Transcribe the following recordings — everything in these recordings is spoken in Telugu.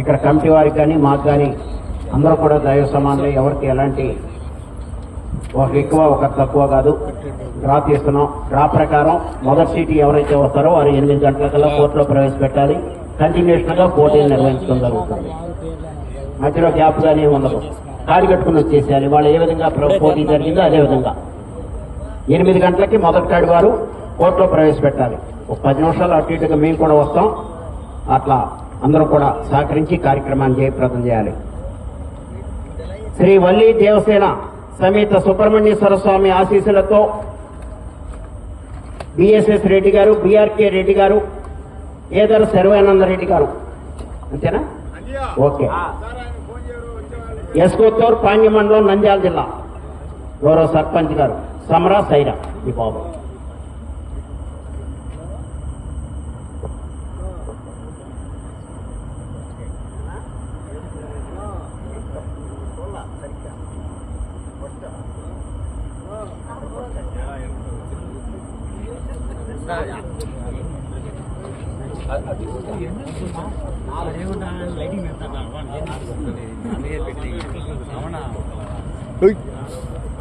ఇక్కడ కమిటీ వారికి కానీ మాకు కానీ అందరూ కూడా దైవ సమానులు. ఎవరికి ఎలాంటి ఒక ఎక్కువ ఒక తక్కువ కాదు. డ్రా తీస్తున్నాం డ్రా ప్రకారం మొదటి సీటు ఎవరైతే వస్తారో వారు ఎనిమిది గంటలకల్లా కోర్టులో ప్రవేశపెట్టాలి. కంటిన్యూషన్గా పోటీలు నిర్వహించడం జరుగుతుంది. మధ్యలో గ్యాప్ కానీ ఉండదు. కాడి కట్టుకుని వచ్చేసేయాలి. వాళ్ళు ఏ విధంగా పోటీ జరిగిందో అదే విధంగా. ఎనిమిది గంటలకి మొదటి కాడి వారు కోర్టులో ప్రవేశపెట్టాలి. ఒక పది నిమిషాలు అటు ఇటుగా మేము కూడా వస్తాం. అట్లా అందరూ కూడా సహకరించి కార్యక్రమాన్ని జయప్రదం చేయాలి. శ్రీ వల్లి దేవసేన సమేత సుబ్రహ్మణ్యేశ్వర స్వామి ఆశీస్సులతో బిఎస్ఎస్ రెడ్డి గారు బిఆర్కే రెడ్డి గారు ఏదర సర్వానంద రెడ్డి గారు. అంతేనా? ఓకే. ఎస్కోత్తూర్ పాండ్య మండలం నంద్యాల జిల్లా. గౌరవ సర్పంచ్ గారు సమరా సైరా ఈ బాబు.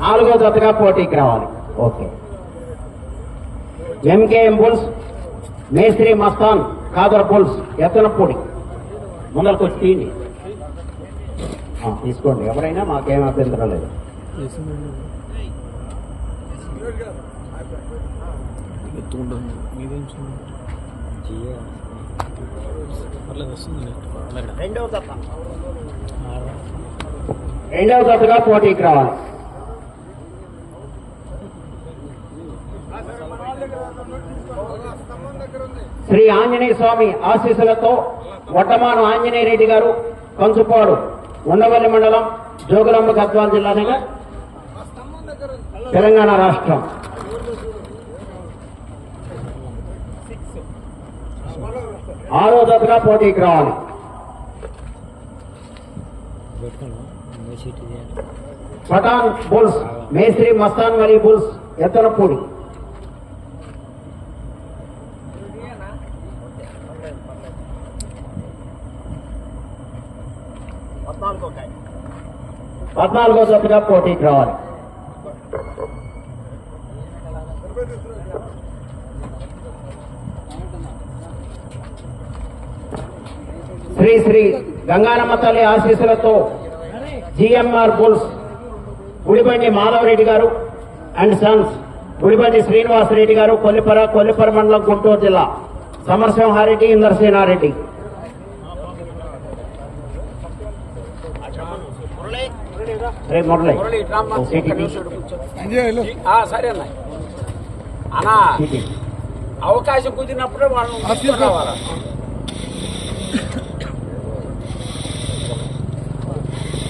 నాలుగో జతగా పోటీకి రావాలి. ఓకే. ఎంకేఎం బుల్స్ మేస్త్రి మస్తాన్ కాదర్ బుల్స్ ఎత్తనపూడి ముందరకు వచ్చి తీయండి. తీసుకోండి. ఎవరైనా మాకేం అభ్యంతరం లేదు. రెండవ జత రెండవ జతగా పోటీకి రావాలి. శ్రీ ఆంజనేయ స్వామి ఆశీస్సులతో వడ్డమాను ఆంజనేయ రెడ్డి గారు కంచుపాడు ఉండవల్లి మండలం జోగులాంబ గద్వాల జిల్లానిగా తెలంగాణ రాష్ట్రం. ఆరో జతగా పోటీకి రావాలి పఠాన్ బుల్స్ మేస్త్రి మస్తాన్ వలీ బుల్స్ ఎత్తనపూడి పద్నాలుగో జతగా పోటీకి రావాలి శ్రీ శ్రీ గంగానమ్మ తల్లి ఆశీస్సులతో జిఎంఆర్ బుల్స్ గుడిబండి మాధవరెడ్డి గారు అండ్ సన్స్ గుడిబండి శ్రీనివాసరెడ్డి గారు కొల్లిపర కొల్లిపర మండలం గుంటూరు జిల్లా సమరసింహారెడ్డి ఇందరసేనారెడ్డి. సరే అన్న ఇవ్వు. అవకాశం కుదిరినప్పుడే వాళ్ళని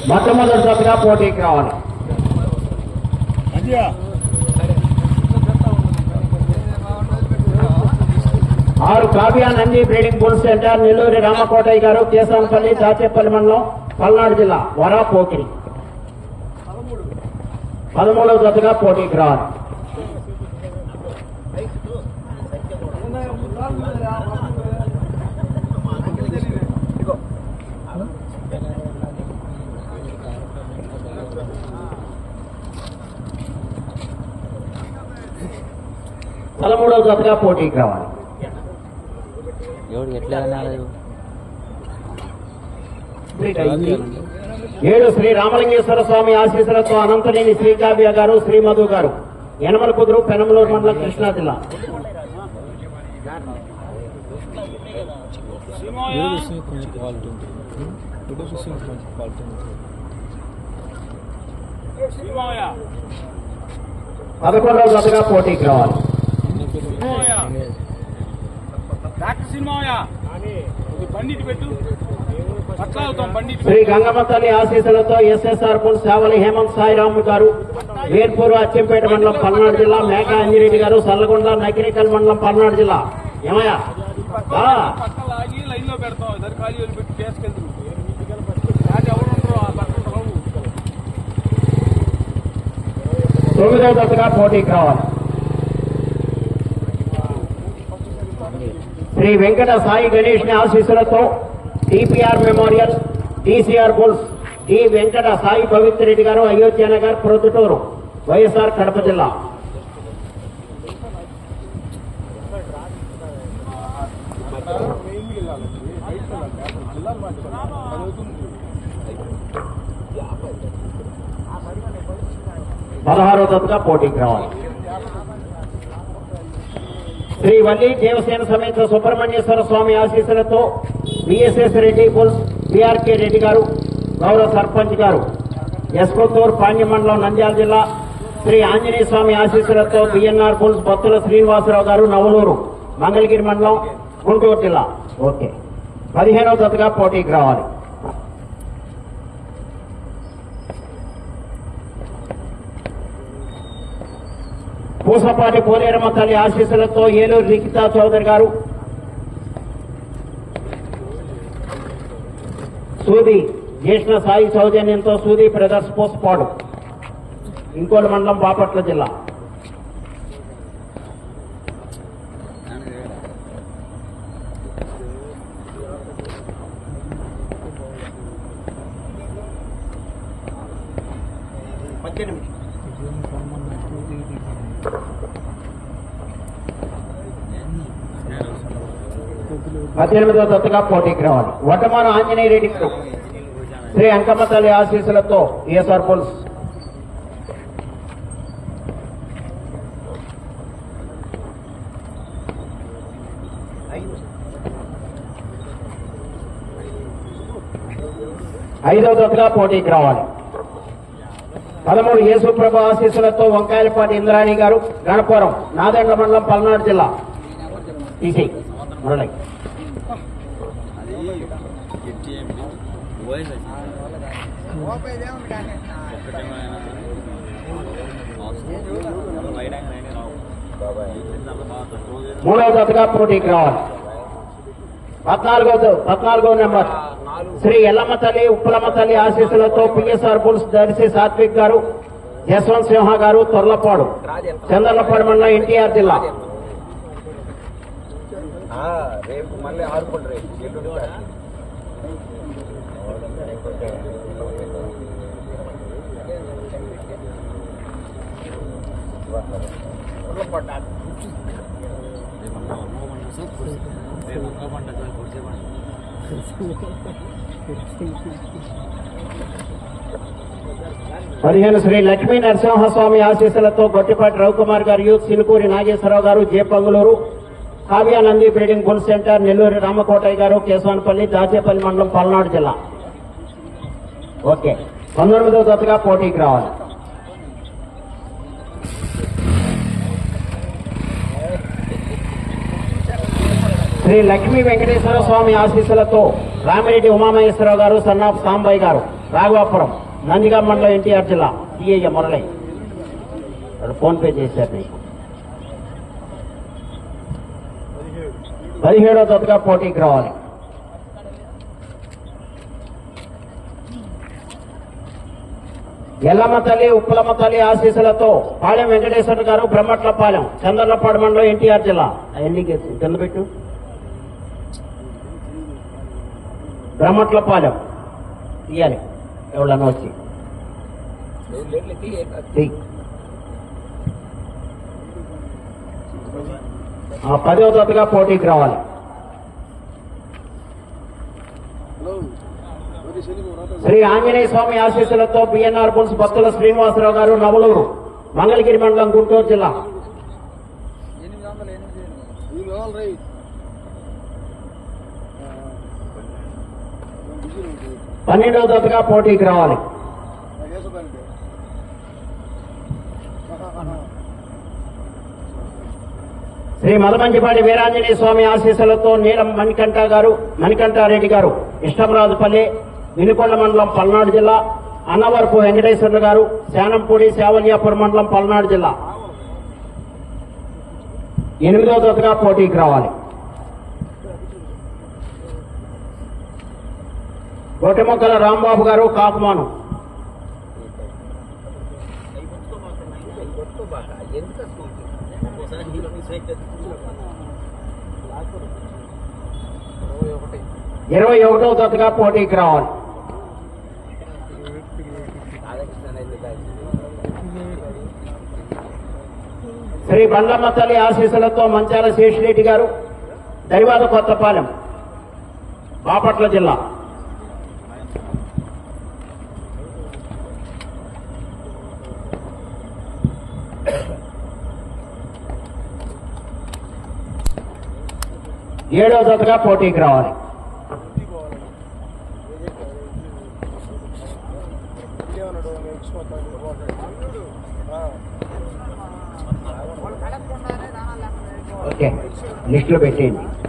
మొట్టమొదటి జతగా పోటీకి రావాలి. ఆరు Kavya Nandi breeding bull centre Nelluri Ramakotaiah garu కేశాంపల్లి Dachepalli మండలం పల్నాడు జిల్లా వరా పోకిరి. పదమూడవ జతగా పోటీకి రావాలి. పదమూడవ జతగా పోటీకి రావాలి. ఏడు శ్రీ రామలింగేశ్వర స్వామి ఆశీస్సులతో అనంతనేని శ్రీకావ్య గారు శ్రీ మధు గారు. యనమల కుదురు పెనమలూరు మండలం కృష్ణా జిల్లా. పదకొండవ జతగా పోటీకి రావాలి. డాక్టర్ సినిమాయ? పండిట్ పెట్టు. పట్ల అవుతాం పండిట్ శ్రీ గంగమ్మ తల్లి ఆశీస్సులతో ఎస్ఎస్ఆర్ పుల్ సేవలి హేమంత్ సాయిరాము గారు వేర్పూరు అచ్చంపేట మండలం పల్నాడు జిల్లా మేకా అంజిరెడ్డి గారు సల్లగొండ నకిరేకల్ మండలం పల్నాడు జిల్లా. ఏమయ్యా? లైన్లో పెడతాం. ఖాళీ పెట్టి చేసుకెళ్తారు అది ఎవరు ఉండరు ఆ పక్కన రావు తొమ్మిదవ జతగా పోటీకి రావాలి. శ్రీ వెంకట సాయి గణేష్ ఆశీస్సులతో TPR memorial TCR bulls T Venkata Sai Pavithra Reddy garu Ayodhya Nagar Proddatur YSR Kadapa జిల్లా. పదహారో తరగతిగా పోటీకి రావాలి శ్రీ వల్లి దేవసేన సమేత సుబ్రహ్మణ్యేశ్వర స్వామి ఆశీస్సులతో VSS Reddy bulls BRK Reddy garu గౌరవ సర్పంచ్ గారు ఎస్కొత్తూరు పాండ్య మండలం నంద్యాల జిల్లా శ్రీ ఆంజనేయ స్వామి ఆశీస్సులతో బిఎన్ఆర్ పుల్స్ బత్తుల శ్రీనివాసరావు గారు నవలూరు మంగళగిరి మండలం గుంటూరు జిల్లా. ఓకే. పదిహేనవ దశగా పోటీకి రావాలి. పూసపాటి పోలేరమ్మ తల్లి ఆశీస్సులతో ఏలూరు లిఖితా చౌదరి గారు సూది జ్యేష్ణ సాయి సౌజన్యంతో సూది బ్రదర్స్ పోస్పాడు ఇంకోటి మండలం బాపట్ల జిల్లా. పద్దెనిమిదవ తత్తుగా పోటీకి రావాలి వటమాన ఆంజనేయ రెడ్డి గారు. శ్రీ అంకమ్మ తల్లి ఆశీస్సులతో ఈఎస్ఆర్ పోల్స్. ఐదవ తత్తుగా పోటీకి రావాలి పదమూడు యేసుప్రభు ఆశీస్సులతో వంకాయలపాటి ఇంద్రాణి గారు గణపురం నాదెండ్ల మండలం పల్నాడు జిల్లా. ఈసీ. మురళి. మూడవ జతగా పోటీకి రావాలి పద్నాలుగో పద్నాలుగో నెంబర్. శ్రీ ఎల్లమ్మ తల్లి ఉప్పలమ్మ తల్లి ఆశీస్సులతో పిఎస్ఆర్ బుల్స్ దర్శి సాత్విక్ గారు యశ్వంత్ సింహ గారు తొర్లపాడు చంద్రలపాడు మండలం ఎన్టీఆర్ జిల్లా. రేపు మళ్ళీ రేపు. పదిహేను శ్రీ లక్ష్మీ నరసింహస్వామి ఆశీస్సులతో గొట్టిపాటి రవికుమార్ గారు youth Silukuri Nageswararao garu J Pangaluru Kavyanandi breeding bull centre Nellore Ramakotaiah garu Keshavanapalli Dachepalli మండలం పల్నాడు జిల్లా. ఓకే. పంతొమ్మిదవ జతగా పోటీకి రావాలి. శ్రీ లక్ష్మీ వెంకటేశ్వర స్వామి ఆశీస్సులతో రామిరెడ్డి ఉమామహేశ్వరరావు గారు సన్నాఫ్ సాంబాయి గారు రాఘవాపురం నందిగా మండలం ఎన్టీఆర్ జిల్లా టీఏ మురళి. ఫోన్ పే చేశారు నీకు. పదిహేడో జతగా పోటీకి రావాలి. ఎల్లమ్మ తల్లి ఉప్పలమ్మ తల్లి ఆశీస్సులతో పాలెం వెంకటేశ్వర గారు బ్రహ్మట్లపాలెం చంద్రలపాడు మండలం ఎన్టీఆర్ జిల్లా. అవన్నీ కింద పెట్టు. బ్రహ్మట్లపాలెం తీయాలి. ఎవరన్నా వచ్చి. పదవ తరగతిగా పోటీకి రావాలి. శ్రీ ఆంజనేయ స్వామి ఆశీస్సులతో బిఎన్ఆర్ బుల్స్ భక్తుల శ్రీనివాసరావు గారు నవలూరు మంగళగిరి మండలం గుంటూరు జిల్లా. పన్నెండవ తరగతిగా పోటీకి రావాలి. శ్రీ మదమంచిపాటి వీరాంజనేయ స్వామి ఆశీస్సులతో నీలం మణికంఠ గారు మణికంఠారెడ్డి గారు ఇష్టంరాజుపల్లి వినుకొండ మండలం పల్నాడు జిల్లా అన్నవరపు వెంకటేశ్వర్లు గారు శానంపూడి శావల్యాపురం మండలం పల్నాడు జిల్లా. ఎనిమిదో తరగతిగా పోటీకి రావాలి. గొట్టెమొక్కల రాంబాబు గారు కాకుమాను. ఇరవై ఒకటో జతగా పోటీకి రావాలి. శ్రీ బండమ్మ తల్లి ఆశీస్సులతో మంచాల శేషిరెడ్డి గారు దరివాద కొత్తపాలెం బాపట్ల జిల్లా. ఏడో జతగా పోటీకి రావాలి. nuestro Petén.